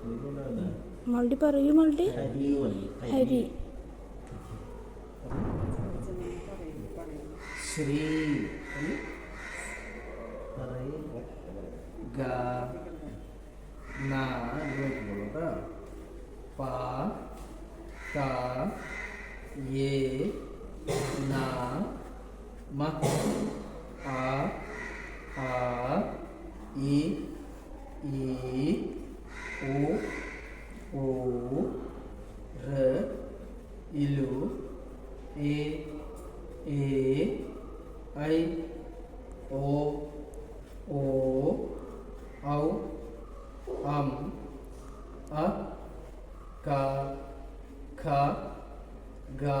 കൊണ്ടുവരല്ലേ multi പറയൂ multi. Hari Hari. ശ്രീ. ഗ. പ. ത. യേ. na ma a a i i u u r ilu e e i o o au am a ka ka ga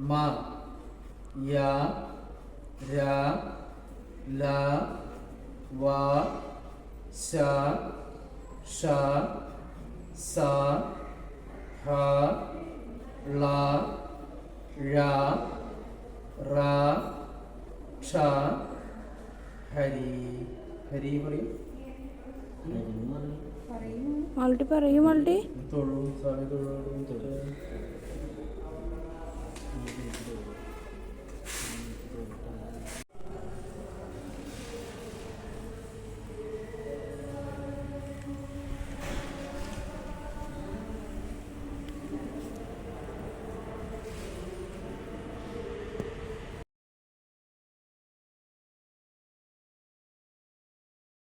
മ യ ര ല വ ശ ഷ സ ഹ ള ഴ റ ക്ഷ ഹരി. ഹരി പറയും. മൾട്ടി പറയൂ മൾട്ടി. തൊഴും സ്വാമി തൊഴും തൊട്ട്